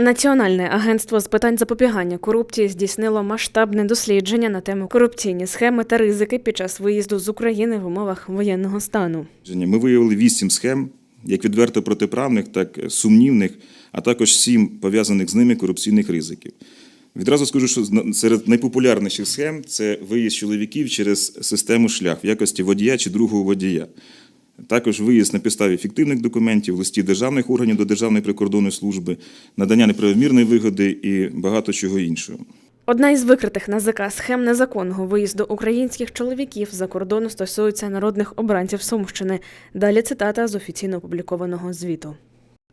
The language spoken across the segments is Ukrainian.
Національне агентство з питань запобігання корупції здійснило масштабне дослідження на тему корупційні схеми та ризики під час виїзду з України в умовах воєнного стану. Ми виявили вісім схем, як відверто протиправних, так сумнівних, а також сім пов'язаних з ними корупційних ризиків. Відразу скажу, що серед найпопулярніших схем це виїзд чоловіків через систему шлях в якості водія чи другого водія. Також виїзд на підставі фіктивних документів, листів державних органів до Державної прикордонної служби, надання неправомірної вигоди і багато чого іншого. Одна із викритих НАЗК схем незаконного виїзду українських чоловіків за кордону стосується народних обранців Сумщини. Далі цитата з офіційно опублікованого звіту.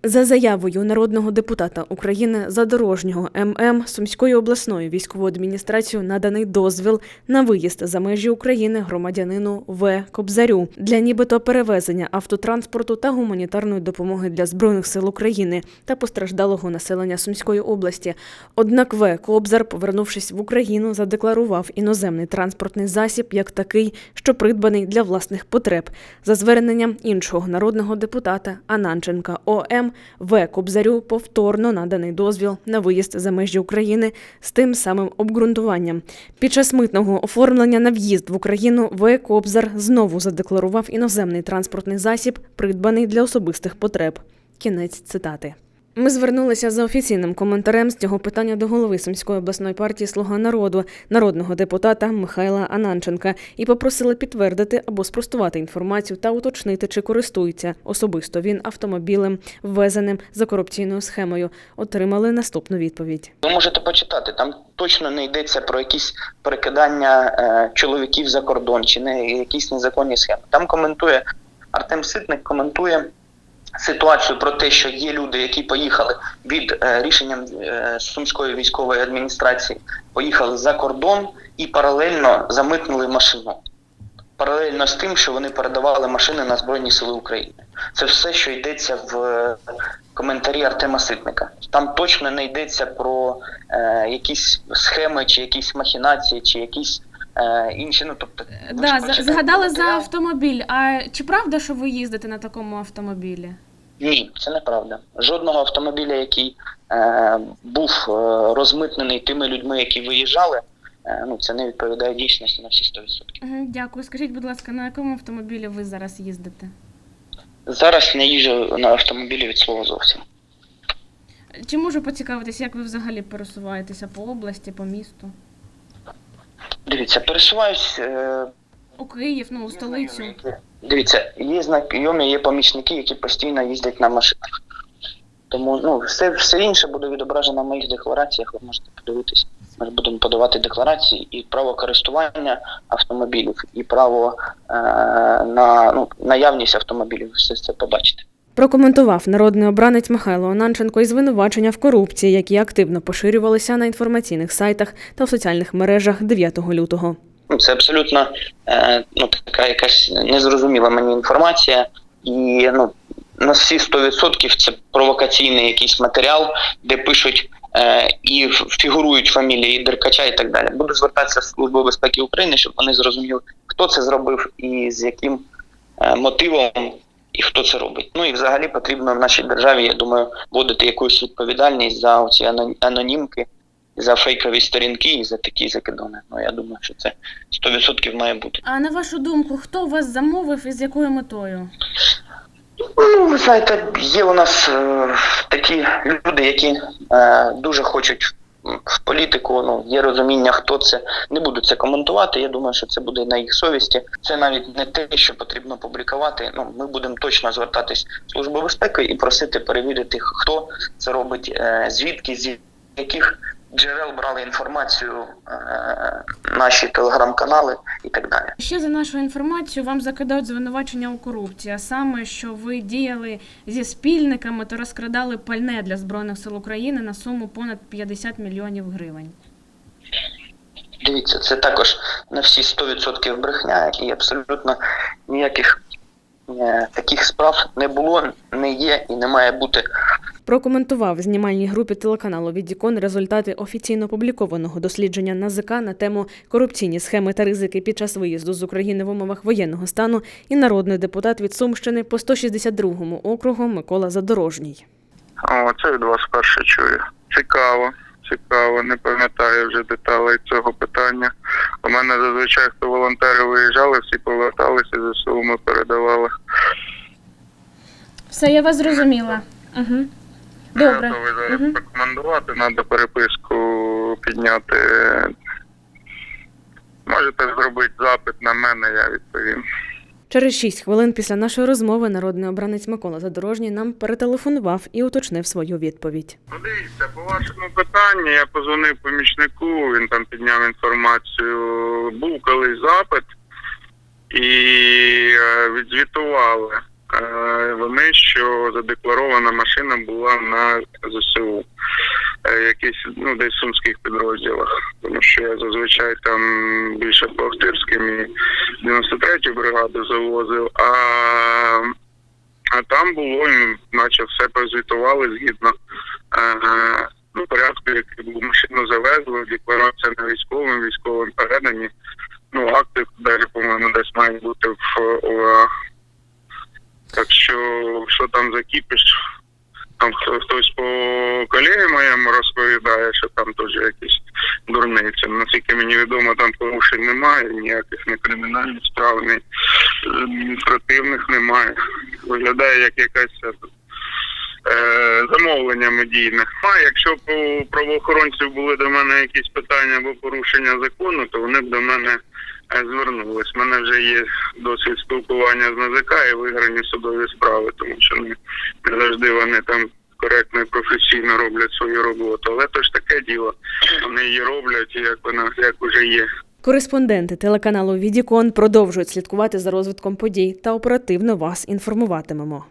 За заявою народного депутата України Задорожнього ММ Сумською обласною військовою адміністрацією наданий дозвіл на виїзд за межі України громадянину В. Кобзарю для нібито перевезення автотранспорту та гуманітарної допомоги для збройних сил України та постраждалого населення Сумської області. Однак В. Кобзар, повернувшись в Україну, задекларував іноземний транспортний засіб як такий, що придбаний для власних потреб. За зверненням іншого народного депутата Ананченка ОМ В. Кобзарю повторно наданий дозвіл на виїзд за межі України з тим самим обґрунтуванням. Під час митного оформлення на в'їзд в Україну В. Кобзар знову задекларував іноземний транспортний засіб, придбаний для особистих потреб. Кінець цитати. Ми звернулися за офіційним коментарем з цього питання до голови Сумської обласної партії Слуга народу, народного депутата Михайла Ананченка, і попросили підтвердити або спростувати інформацію та уточнити, чи користується особисто він автомобілем, ввезеним за корупційною схемою. Отримали наступну відповідь. Ви можете почитати, там точно не йдеться про якісь перекидання е, чоловіків за кордон чи не якісь незаконні схеми. Там коментує Артем Ситник, коментує ситуацію про те, що є люди, які поїхали від е, рішенням е, Сумської військової адміністрації, поїхали за кордон і паралельно замитнули машину. Паралельно з тим, що вони передавали машини на Збройні Сили України. Це все, що йдеться в е, коментарі Артема Ситника. Там точно не йдеться про е, якісь схеми, чи якісь махінації, чи якісь е, інші. Ну тобто, Да, за- згадали за автомобіль. А чи правда, що ви їздите на такому автомобілі? Ні, це неправда. Жодного автомобіля, який е, був е, розмитнений тими людьми, які виїжджали, е, ну це не відповідає дійсності на всі 100%. Дякую. Скажіть, будь ласка, на якому автомобілі ви зараз їздите? Зараз не їжджу на автомобілі від слова зовсім. Чи можу поцікавитись, як ви взагалі пересуваєтеся по області, по місту? Дивіться, пересуваюсь. Е, У Київ, ну у столицю. Дивіться, є знайомі, є помічники, які постійно їздять на машинах. Тому ну, все, все інше буде відображено в моїх деклараціях, ви можете подивитись. Ми ж будемо подавати декларації і право користування автомобілів, і право е, на ну, наявність автомобілів. Все це побачите. Прокоментував народний обранець Михайло Онанченко і звинувачення в корупції, які активно поширювалися на інформаційних сайтах та в соціальних мережах 9 лютого. Ну, це абсолютно е, ну, така якась незрозуміла мені інформація. І ну, на всі 100% це провокаційний якийсь матеріал, де пишуть е, і фігурують фамілії Деркача і так далі. Буду звертатися в Службу безпеки України, щоб вони зрозуміли, хто це зробив і з яким е, мотивом. І хто це робить? Ну і взагалі потрібно в нашій державі, я думаю, вводити якусь відповідальність за ано- анонімки, за фейкові сторінки і за такі закидони. Ну я думаю, що це 100% має бути. А на вашу думку, хто вас замовив і з якою метою? Ну, ви знаєте, є у нас е, такі люди, які е, дуже хочуть в політику. Ну, є розуміння, хто це. Не буду це коментувати. Я думаю, що це буде на їх совісті. Це навіть не те, що потрібно публікувати. Ну, ми будемо точно звертатись в службу безпеки і просити перевірити, хто це робить, е, звідки, з яких джерел брали інформацію е, наші телеграм-канали і так далі. Ще за нашу інформацію вам закидають звинувачення у корупції, а саме, що ви діяли зі спільниками та розкрадали пальне для Збройних сил України на суму понад 50 мільйонів гривень. Дивіться, це також на всі 100% брехня, і абсолютно ніяких е, таких справ не було, не є і не має бути. Прокоментував знімальній групі телеканалу Відікон результати офіційно опублікованого дослідження НАЗК на тему корупційні схеми та ризики під час виїзду з України в умовах воєнного стану і народний депутат від Сумщини по 162 округу Микола Задорожній. О, це від вас перше чую. Цікаво, цікаво. Не пам'ятаю вже деталей цього питання. У мене зазвичай, хто волонтери виїжджали, всі поверталися ЗСУ, ми передавали. Все, я вас зрозуміла. Угу. Добре. Готовий зараз Мгм. рекомендувати, треба переписку підняти. Можете зробити запит на мене, я відповім. Через шість хвилин після нашої розмови народний обранець Микола Задорожній нам перетелефонував і уточнив свою відповідь. Ну, дивіться, по вашому питанню я позвонив помічнику, він там підняв інформацію. Був колись запит і е, відзвітували вони, що задекларована машина була на ЗСУ. Е, Якісь ну десь в сумських підрозділах, тому що я зазвичай там більше по Охтирським і 93-ю бригаду завозив, а а там було, наче все прозвітували згідно е, ну, порядку, який був машину завезли, декларація на військовим, військовим передані. Ну, акти навіть, по-моєму, десь мають бути в ОА. Так що, що там за кіпіш, там хто, хтось по колегі моєму розповідає, що там теж якісь дурниці. Наскільки мені відомо, там порушень немає, ніяких не кримінальних справ, ні адміністративних немає. Виглядає як якась е, замовлення медійне. А якщо б у правоохоронців були до мене якісь питання або порушення закону, то вони б до мене звернулись. Мене вже є досвід спілкування з НАЗК і виграні судові справи, тому що не, не завжди вони там коректно і професійно роблять свою роботу. Але то ж таке діло. Вони її роблять, як вона як уже є. Кореспонденти телеканалу Відікон продовжують слідкувати за розвитком подій та оперативно вас інформуватимемо.